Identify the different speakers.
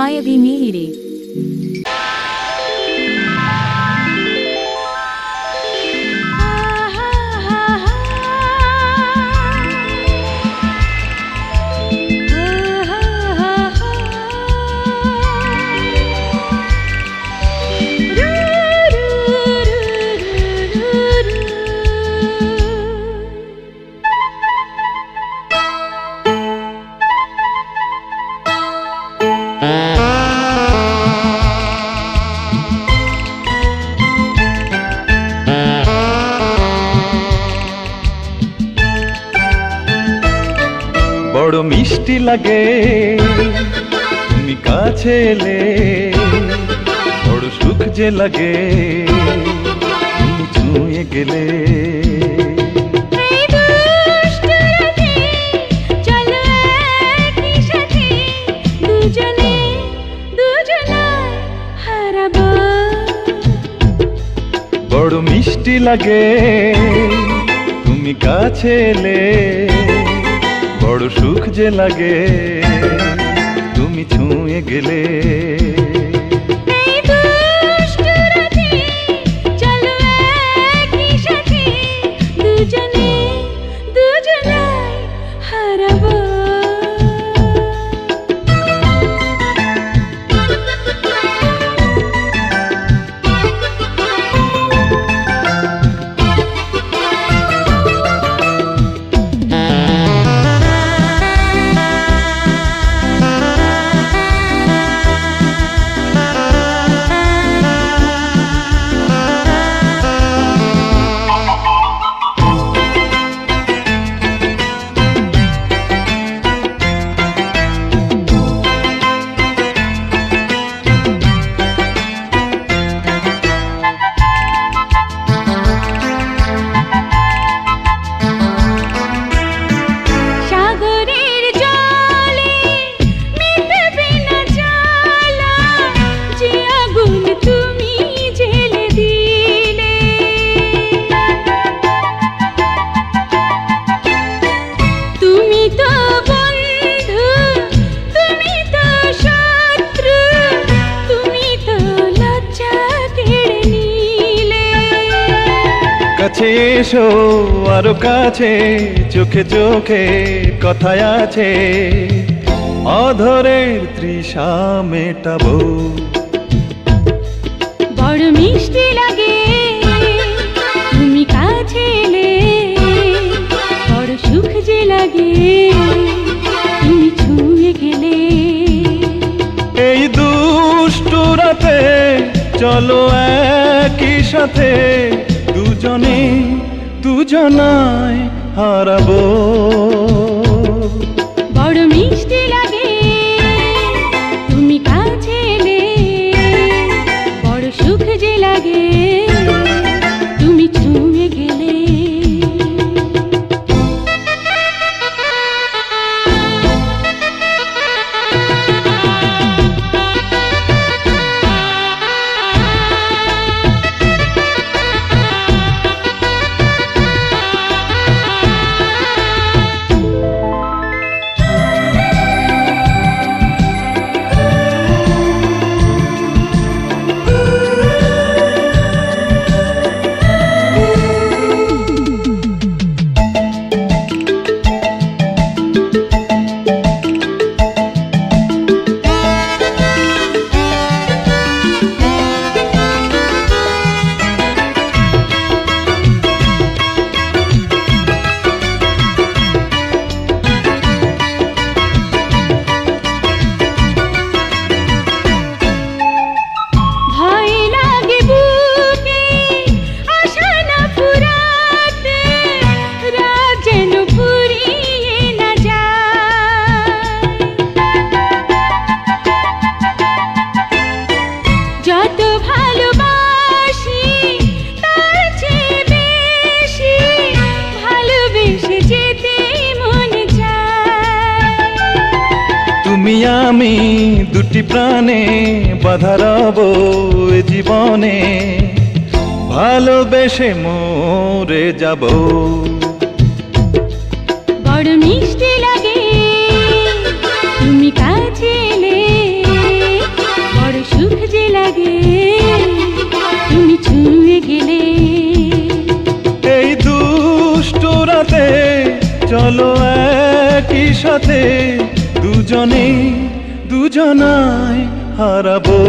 Speaker 1: Maya
Speaker 2: Bimihiri. মিষ্টি লাগে। তুমি কাছে এলে, বড় সুখ যে লাগে। তুমি ছুঁয়ে গেলে। বড় মিষ্টি লাগে। তুমি কাছে এলে বড় সুখ যে লাগে। কাছে এসো আরও কাছে চোখে চোখে কথায় আছে। অধরের তৃষা মেটাবো।
Speaker 3: বড় মিষ্টি লাগে তুমি কাছে এলে বড় সুখ যে লাগে তুমি ছুঁয়ে গেলে।
Speaker 2: এই দুষ্টু রাতে চলো একই সাথে দুজনে দুজনায় হারাবো।
Speaker 3: ভালোবাসি তার চেয়ে বেশি ভালোবেসে যেতে মন চায়।
Speaker 2: তুমি আমি দুটি প্রাণে বাধা রব জীবনে ভালোবেসে মরে যাব।
Speaker 3: বড় মিষ্টি লাগে
Speaker 2: সাথে দুজনে দুজনায় হারাবো।